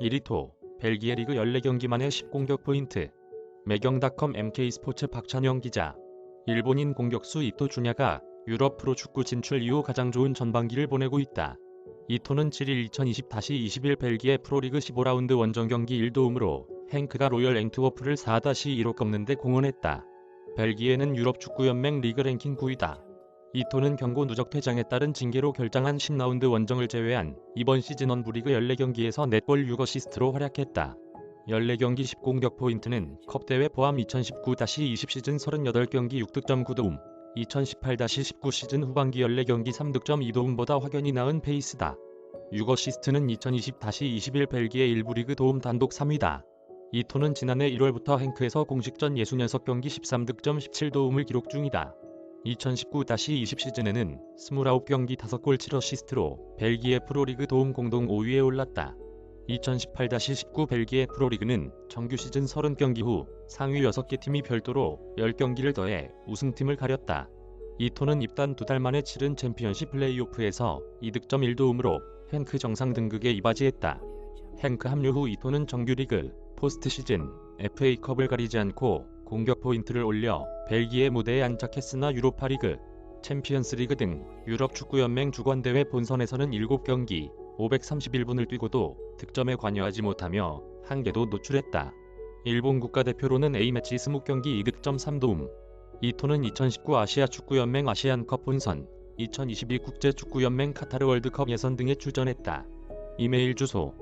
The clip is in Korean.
1위토 벨기에 리그 14경기 만에 10공격 포인트 매경닷컴 MK스포츠 박찬영 기자 일본인 공격수 이토 주냐가 유럽 프로축구 진출 이후 가장 좋은 전반기를 보내고 있다. 이토는 7일 2020-21 벨기에 프로리그 15라운드 원정 경기 1도움으로 행크가 로열 앵트워프를 4-2로 꺾는데 공헌했다. 벨기에는 유럽 축구연맹 리그 랭킹 9위다. 이토는 경고 누적 퇴장에 따른 징계로 결장한 10라운드 원정을 제외한 이번 시즌 원부리그 14경기에서 넷볼 6어시스트로 활약했다. 14경기 10공격 포인트는 컵대회 포함 2019-20 시즌 38경기 6득점 9도움, 2018-19 시즌 후반기 14경기 3득점 2도움보다 확연히 나은 페이스다. 6어시스트는 2020-21 벨기에 1부 리그 도움 단독 3위다. 이토는 지난해 1월부터 행크에서 공식전 66경기 13득점 17도움을 기록 중이다. 2019-20 시즌에는 29경기 5골 7어시스트로 벨기에 프로리그 도움 공동 5위에 올랐다. 2018-19 벨기에 프로리그는 정규 시즌 30경기 후 상위 6개 팀이 별도로 10경기를 더해 우승팀을 가렸다. 이토는 입단 두 달 만에 치른 챔피언십 플레이오프에서 2득점 1도움으로 행크 정상 등극에 이바지했다. 행크 합류 후 이토는 정규리그, 포스트 시즌, FA컵을 가리지 않고 공격 포인트를 올려 벨기에 무대에 안착했으나 유로파리그, 챔피언스리그 등 유럽 축구연맹 주관대회 본선에서는 7경기 531분을 뛰고도 득점에 관여하지 못하며 한 개도 노출했다. 일본 국가대표로는 A매치 20경기 2득점 3도움. 이토는 2019 아시아 축구연맹 아시안컵 본선, 2022 국제축구연맹 카타르 월드컵 예선 등에 출전했다. 이메일 주소